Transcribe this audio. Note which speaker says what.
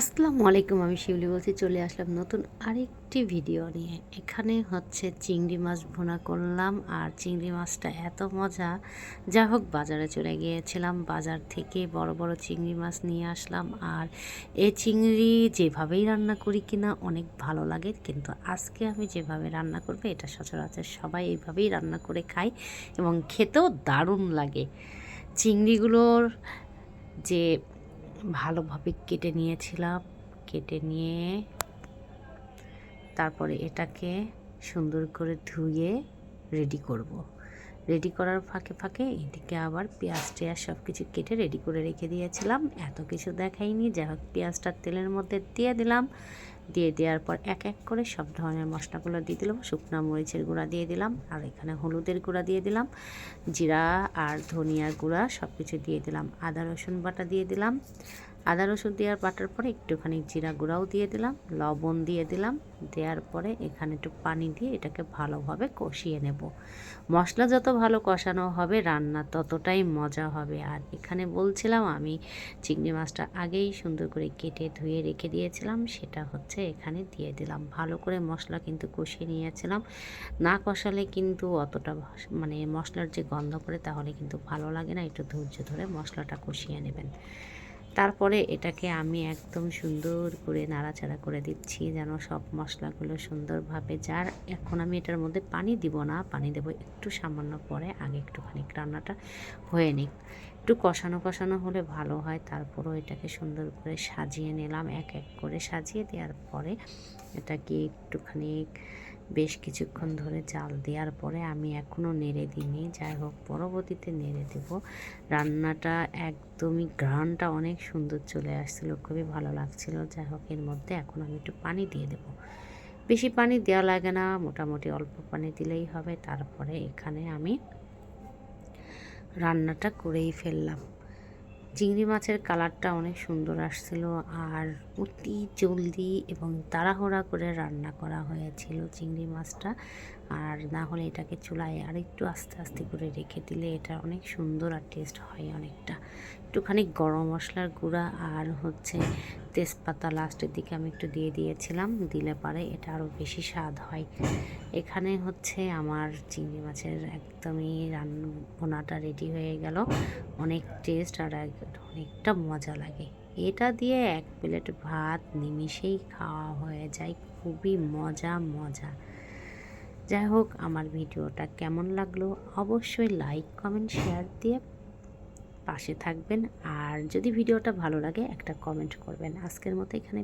Speaker 1: আসসালামু আলাইকুম, আমি শিউলি বলছি, চলে আসলাম নতুন আরেকটি ভিডিও নিয়ে। এখানে হচ্ছে চিংড়ি মাছ ভুনা করলাম, আর চিংড়ি মাছটা এত মজা। যা হোক, বাজারে চলে গিয়েছিলাম, বাজার থেকে বড় বড় চিংড়ি মাছ নিয়ে আসলাম, আর এই চিংড়ি যেভাবেই রান্না করি কিনা অনেক ভালো লাগে, কিন্তু আজকে আমি যেভাবে রান্না করব, এটা সচরাচর সবাই এইভাবেই রান্না করে খাই এবং খেতেও দারুণ লাগে। চিংড়িগুলোর যে ভালোভাবে কেটে নিয়েছিলাম। কেটে নিয়ে তারপরে এটাকে সুন্দর করে ধুয়ে রেডি করব। রেডি করার ফাঁকে ফাঁকে এদিকে আবার পেঁয়াজ টেয়াজ সব কিছু কেটে রেডি করে রেখে দিয়েছিলাম। এত কিছু দেখাইনি, যাই হোক, পেঁয়াজটা তেলের মধ্যে দিয়ে দিলাম। দিয়ে দেওয়ার পর এক এক করে সব ধরনের মশলাগুলো দিয়ে দিলাম। শুকনো মরিচের গুঁড়া দিয়ে দিলাম আর এখানে হলুদের গুঁড়া দিয়ে দিলাম। জিরা আর ধনিয়ার গুঁড়া সব কিছু দিয়ে দিলাম। আদা, রসুন বাটা দিয়ে দিলাম। আদা, রসুন দেওয়ার বাটার পরে একটুখানি জিরা গুঁড়াও দিয়ে দিলাম। লবণ দিয়ে দিলাম। দেওয়ার পরে এখানে একটু পানি দিয়ে এটাকে ভালোভাবে কষিয়ে নেব। মশলা যত ভালো কষানো হবে, রান্না ততটাই মজা হবে। আর এখানে বলছিলাম আমি চিংড়ি মাছটা আগেই সুন্দর করে কেটে ধুয়ে রেখে দিয়েছিলাম। সেটা হচ্ছে এখানে দিয়ে দিলাম। ভালো করে মশলা কিন্তু কষিয়ে নিয়েছিলাম। না কষালে কিন্তু অতটা মানে মশলার যে গন্ধ করে, তাহলে কিন্তু ভালো লাগে না। একটু ধৈর্য ধরে মশলাটা কষিয়ে নেবেন। তারপরে এটাকে আমি একদম সুন্দর করে নাড়াচাড়া করে দিচ্ছি, যেন সব মশলাগুলো সুন্দরভাবে যার, এখন আমি এটার মধ্যে পানি দিব না, পানি দেবো একটু সামান্য পরে, আগে একটুখানি রান্নাটা হয়ে নিক। একটু কষানো কষানো হলে ভালো হয়, তারপরও এটাকে সুন্দর করে সাজিয়ে নিলাম, এক এক করে সাজিয়ে দেওয়ার পরে এটাকে একটুখানি বেশ কিছুক্ষণ ধরে জাল দেওয়ার পরে আমি এখনও নেড়ে দিইনি। যাই হোক, পরবর্তীতে নেড়ে দেব। রান্নাটা একদমই, ঘ্রাণটা অনেক সুন্দর চলে আসছিল, খুবই ভালো লাগছিল। যাই হোক, এর মধ্যে এখন আমি একটু পানি দিয়ে দেব। বেশি পানি দেওয়া লাগে না, মোটামুটি অল্প পানি দিলেই হবে। তারপরে এখানে আমি রান্নাটা করেই ফেললাম। চিংড়ি মাছের কালারটা অনেক সুন্দর আসছিল আর অতি জলদি এবং তাড়াহুড়া করে রান্না করা হয়েছিল চিংড়ি মাছটা। আর না হলে এটাকে চুলায় আর একটু আস্তে আস্তে করে রেখে দিলে এটা অনেক সুন্দর আর টেস্ট হয় অনেকটা। একটুখানি গরম মশলার গুঁড়া আর হচ্ছে তেজপাতা লাস্টের দিকে আমি একটু দিয়ে দিয়েছিলাম, দিলে পারে এটা আরও বেশি স্বাদ হয়। এখানে হচ্ছে আমার চিংড়ি মাছের একদমই রান্নাটা রেডি হয়ে গেল। অনেক টেস্ট আর অনেকটা মজা লাগে। এটা দিয়ে এক প্লেট ভাত নিমিষেই খাওয়া হয়ে যায়, খুবই মজা মজা। যাই হোক, আমার ভিডিওটা কেমন লাগল অবশ্যই লাইক কমেন্ট শেয়ার দিয়ে পাশে থাকবেন। আর যদি ভিডিওটা ভালো লাগে একটা কমেন্ট করবেন। আজকের মতো এখানে